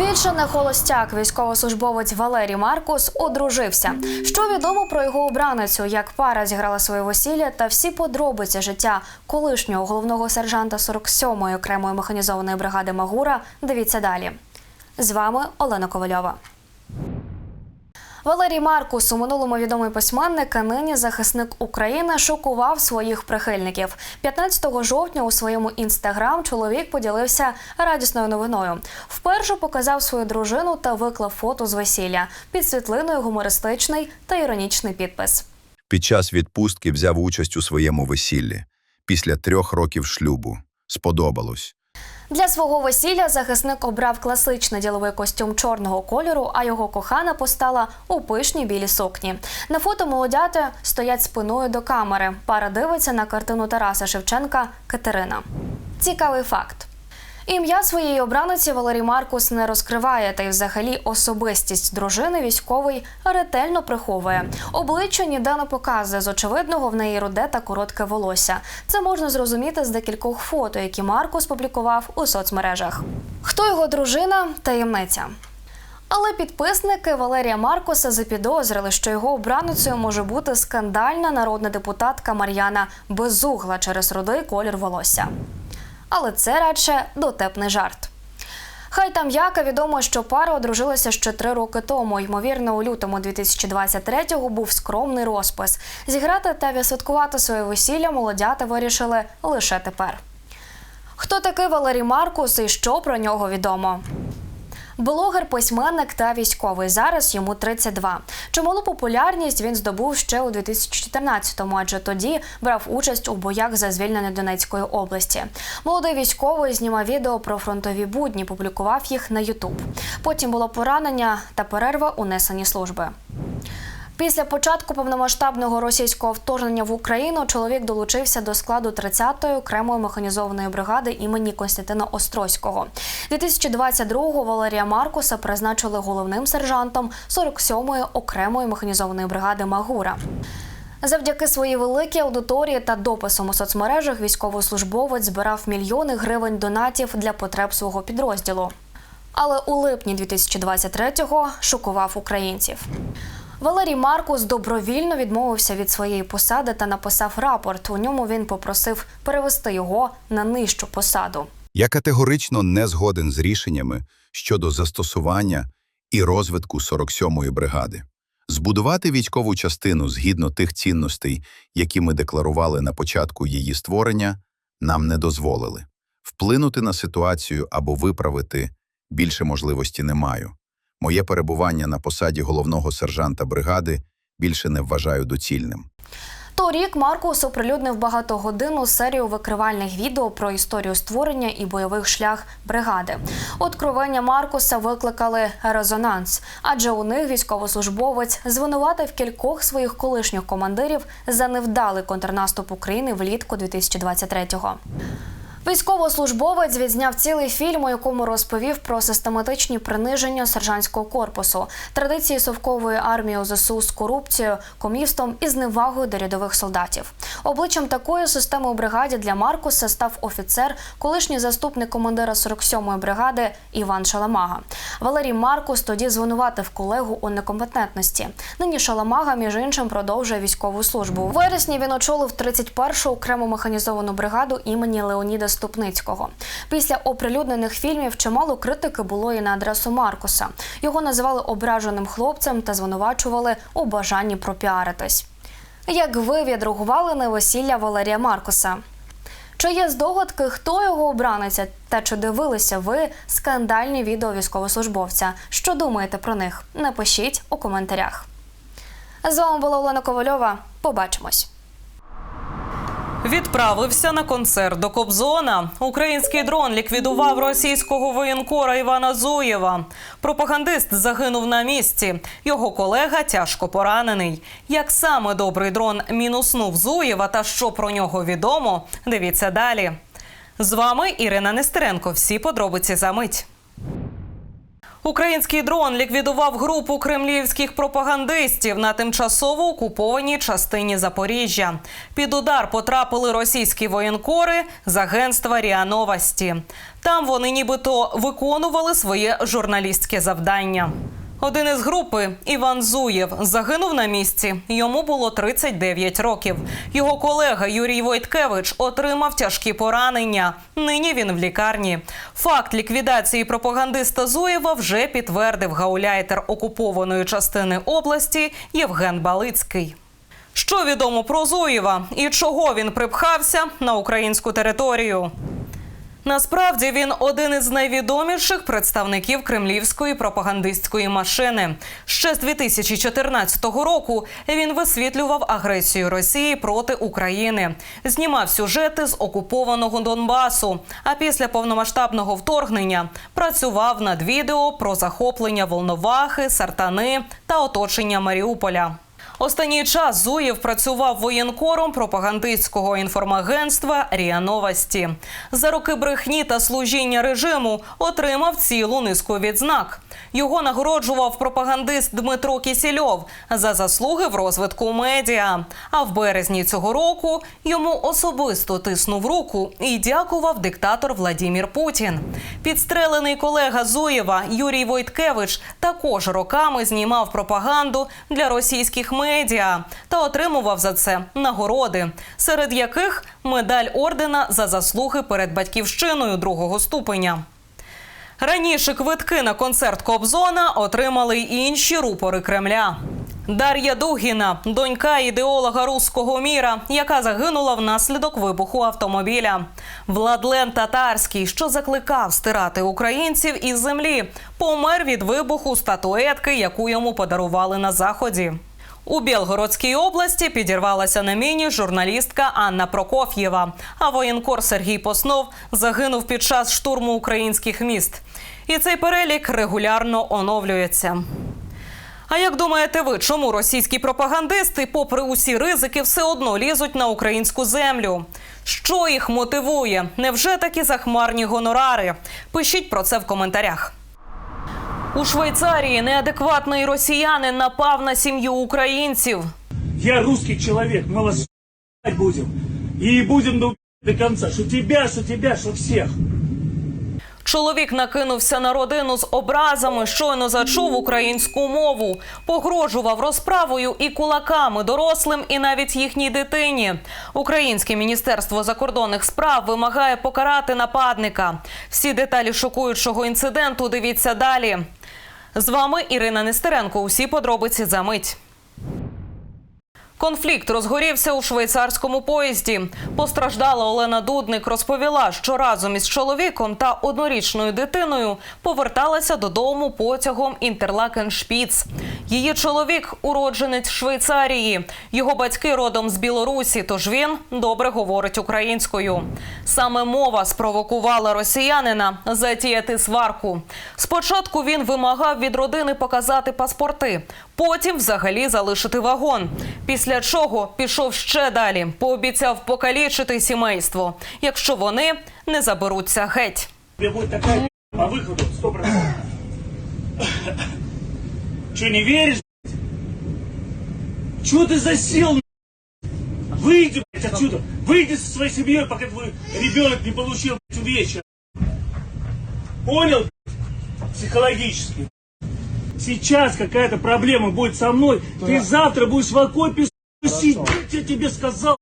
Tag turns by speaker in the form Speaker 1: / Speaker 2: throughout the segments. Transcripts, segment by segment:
Speaker 1: Більше не холостяк, військовослужбовець Валерій Маркус одружився. Що відомо про його обраницю, як пара зіграла своє весілля та всі подробиці життя колишнього головного сержанта 47-ї окремої механізованої бригади Магура. Дивіться далі. З вами Олена Ковальова. Валерій Маркус, у минулому відомий письменник, а нині захисник України, шокував своїх прихильників. 15 жовтня у своєму інстаграм чоловік поділився радісною новиною. Вперше показав свою дружину та виклав фото з весілля. Під світлиною гумористичний та іронічний підпис.
Speaker 2: Під час відпустки взяв участь у своєму весіллі. Після трьох років шлюбу. Сподобалось.
Speaker 1: Для свого весілля захисник обрав класичний діловий костюм чорного кольору, а його кохана постала у пишній білій сукні. На фото молодята стоять спиною до камери. Пара дивиться на картину Тараса Шевченка Катерина. Цікавий факт. Ім'я своєї обраниці Валерій Маркус не розкриває, та й взагалі особистість дружини військовий ретельно приховує. Обличчя ніде не показує. З очевидного в неї руде та коротке волосся. Це можна зрозуміти з декількох фото, які Маркус публікував у соцмережах. Хто його дружина? Таємниця. Але підписники Валерія Маркоса запідозрили, що його обраницею може бути скандальна народна депутатка Мар'яна Безугла через рудий колір волосся. Але це радше дотепний жарт. Хай там яка відомо, що пара одружилася ще три роки тому. Ймовірно, у лютому 2023-го був скромний розпис. Зіграти та відсвяткувати своє весілля молодята вирішили лише тепер. Хто такий Валерій Маркус і що про нього відомо? Блогер, письменник та військовий. Зараз йому 32. Чималу популярність він здобув ще у 2014-му, адже тоді брав участь у боях за звільнення Донецької області. Молодий військовий знімав відео про фронтові будні, публікував їх на Ютуб. Потім було поранення та перерва у несенні служби. Після початку повномасштабного російського вторгнення в Україну чоловік долучився до складу 30-ї окремої механізованої бригади імені Костянтина Острозького. 2022-го Валерія Маркуса призначили головним сержантом 47-ї окремої механізованої бригади Магура. Завдяки своїй великій аудиторії та дописам у соцмережах військовослужбовець збирав мільйони гривень донатів для потреб свого підрозділу. Але у липні 2023-го шокував українців. Валерій Маркус добровільно відмовився від своєї посади та написав рапорт. У ньому він попросив перевести його на нижчу посаду.
Speaker 2: Я категорично не згоден з рішеннями щодо застосування і розвитку 47-ї бригади. Збудувати військову частину згідно тих цінностей, які ми декларували на початку її створення, нам не дозволили. Вплинути на ситуацію або виправити більше можливості не маю. Моє перебування на посаді головного сержанта бригади більше не вважаю доцільним.
Speaker 1: Торік Маркус оприлюднив багатогодинну серію викривальних відео про історію створення і бойових шлях бригади. Откровення Маркуса викликали резонанс, адже у них військовослужбовець звинуватив кількох своїх колишніх командирів за невдалий контрнаступ України влітку 2023-го. Військовослужбовець відзняв цілий фільм, у якому розповів про систематичні приниження сержантського корпусу, традиції совкової армії ОЗСУ з корупцією, комівством і зневагою до рядових солдатів. Обличчям такої системи у бригаді для Маркуса став офіцер, колишній заступник командира 47-ї бригади Іван Шаламага. Валерій Маркус тоді звинуватив колегу у некомпетентності. Нині Шаламага, між іншим, продовжує військову службу. У вересні він очолив 31-шу окрему механізовану бригаду імені Леоніда Ступницького. Після оприлюднених фільмів чимало критики було і на адресу Маркуса. Його називали ображеним хлопцем та звинувачували у бажанні пропіаритись. Як ви відреагували на весілля Валерія Маркуса? Чи є здогадки, хто його обраниться, та чи дивилися ви скандальні відео військовослужбовця? Що думаєте про них? Напишіть у коментарях. З вами була Олена Ковальова. Побачимось.
Speaker 3: Відправився на концерт до Кобзона. Український дрон ліквідував російського воєнкора Івана Зуєва. Пропагандист загинув на місці. Його колега тяжко поранений. Як саме добрий дрон мінуснув Зуєва та що про нього відомо, дивіться далі. З вами Ірина Нестеренко. Всі подробиці за мить. Український дрон ліквідував групу кремлівських пропагандистів на тимчасово окупованій частині Запоріжжя. Під удар потрапили російські воєнкори з агентства РІА Новості. Там вони нібито виконували своє журналістське завдання. Один із групи Іван Зуєв загинув на місці. Йому було 39 років. Його колега Юрій Войткевич отримав тяжкі поранення. Нині він в лікарні. Факт ліквідації пропагандиста Зуєва вже підтвердив гауляйтер окупованої частини області Євген Балицький. Що відомо про Зуєва і чого він припхався на українську територію? Насправді він один із найвідоміших представників кремлівської пропагандистської машини. Ще з 2014 року він висвітлював агресію Росії проти України, знімав сюжети з окупованого Донбасу. А після повномасштабного вторгнення працював над відео про захоплення Волновахи, Сартани та оточення Маріуполя. Останній час Зуєв працював воєнкором пропагандистського інформагентства РІА Новості. За роки брехні та служіння режиму отримав цілу низку відзнак. Його нагороджував пропагандист Дмитро Кісільов за заслуги в розвитку медіа. А в березні цього року йому особисто тиснув руку і дякував диктатор Владімір Путін. Підстрелений колега Зуєва Юрій Войткевич також роками знімав пропаганду для російських медіа та отримував за це нагороди, серед яких медаль ордена за заслуги перед батьківщиною другого ступеня. Раніше квитки на концерт Кобзона отримали й інші рупори Кремля. Дар'я Дугіна, донька ідеолога руського міра, яка загинула внаслідок вибуху автомобіля. Владлен Татарський, що закликав стирати українців із землі, помер від вибуху статуетки, яку йому подарували на заході. У Білгородській області підірвалася на міні журналістка Анна Прокоф'єва. А воєнкор Сергій Поснов загинув під час штурму українських міст. І цей перелік регулярно оновлюється. А як думаєте ви, чому російські пропагандисти, попри усі ризики, все одно лізуть на українську землю? Що їх мотивує? Невже такі захмарні гонорари? Пишіть про це в коментарях. У Швейцарії неадекватний росіянин напав на сім'ю українців.
Speaker 4: Я русский человек, мы вас ебать будем. И будем до, конца. Что тебя, что тебя, что всех.
Speaker 3: Чоловік накинувся на родину з образами, щойно зачув українську мову, погрожував розправою і кулаками дорослим, і навіть їхній дитині. Українське міністерство закордонних справ вимагає покарати нападника. Всі деталі шокуючого інциденту дивіться далі. З вами Ірина Нестеренко. Усі подробиці за мить. Конфлікт розгорівся у швейцарському поїзді. Постраждала Олена Дудник розповіла, що разом із чоловіком та однорічною дитиною поверталася додому потягом Інтерлакен-Шпіц. Її чоловік уродженець Швейцарії. Його батьки родом з Білорусі, тож він добре говорить українською. Саме мова спровокувала росіянина затіяти сварку. Спочатку він вимагав від родини показати паспорти, потім взагалі залишити вагон. Після чого пішов ще далі, пообіцяв покалічити сімейство, якщо вони не заберуться геть.
Speaker 4: Тебе будет такая по выходу, сто процентов. Че, не веришь? Чего ты засел? Выйди, блядь, отсюда. Выйди со своей семьей, пока твой ребенок не получил блядь, увечья. Понял? блядь? Психологически. Сейчас какая-то проблема будет со мной. Ты завтра будешь в окопе сука, сидеть, я тебе сказал.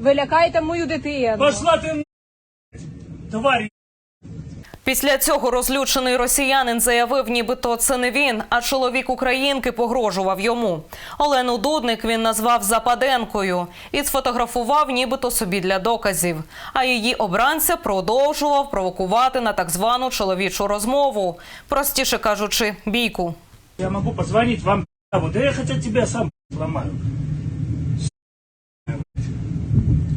Speaker 5: Ви лякаєте мою дитину.
Speaker 4: Пошла ты, тварь.
Speaker 3: Після цього розлючений росіянин заявив, нібито це не він, а чоловік українки погрожував йому. Олену Дудник він назвав Западенкою і сфотографував, нібито собі для доказів. А її обранця продовжував провокувати на так звану чоловічу розмову, простіше кажучи, бійку.
Speaker 4: Я могу позвонить вам, вот, я хотя тебя сам сломаю.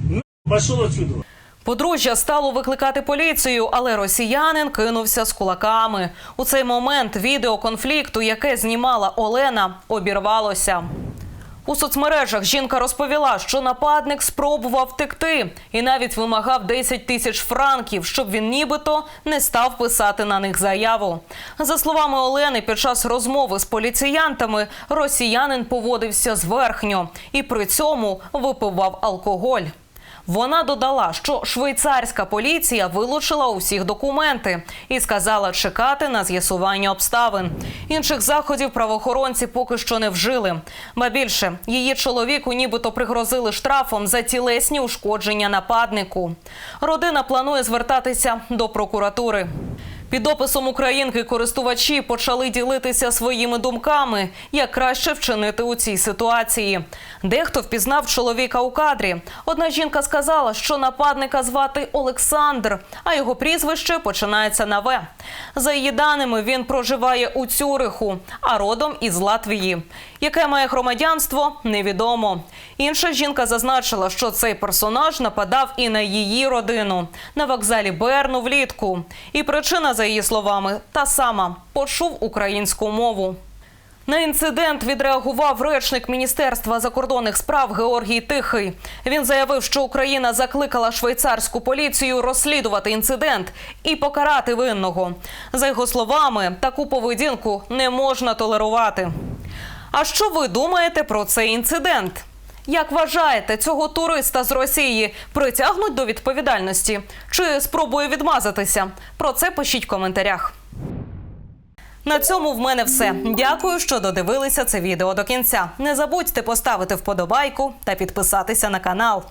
Speaker 4: Ну, пошел отсюда.
Speaker 3: Подружжя стало викликати поліцію, але росіянин кинувся з кулаками. У цей момент відео конфлікту, яке знімала Олена, обірвалося. У соцмережах жінка розповіла, що нападник спробував втекти і навіть вимагав 10 тисяч франків, щоб він нібито не став писати на них заяву. За словами Олени, під час розмови з поліціянтами росіянин поводився зверхньо і при цьому випивав алкоголь. Вона додала, що швейцарська поліція вилучила усіх документи і сказала чекати на з'ясування обставин. Інших заходів правоохоронці поки що не вжили. Ба більше її чоловіку нібито пригрозили штрафом за тілесні ушкодження нападнику. Родина планує звертатися до прокуратури. Під описом українки користувачі почали ділитися своїми думками, як краще вчинити у цій ситуації. Дехто впізнав чоловіка у кадрі. Одна жінка сказала, що нападника звати Олександр, а його прізвище починається на В. За її даними, він проживає у Цюриху, а родом із Латвії. Яке має громадянство, невідомо. Інша жінка зазначила, що цей персонаж нападав і на її родину на вокзалі Берну влітку. І причина, за її словами, та сама почув українську мову. На інцидент відреагував речник Міністерства закордонних справ Георгій Тихий. Він заявив, що Україна закликала швейцарську поліцію розслідувати інцидент і покарати винного. За його словами, таку поведінку не можна толерувати. А що ви думаєте про цей інцидент? Як вважаєте, цього туриста з Росії притягнуть до відповідальності чи спробує відмазатися? Про це пишіть в коментарях. На цьому в мене все. Дякую, що додивилися це відео до кінця. Не забудьте поставити вподобайку та підписатися на канал.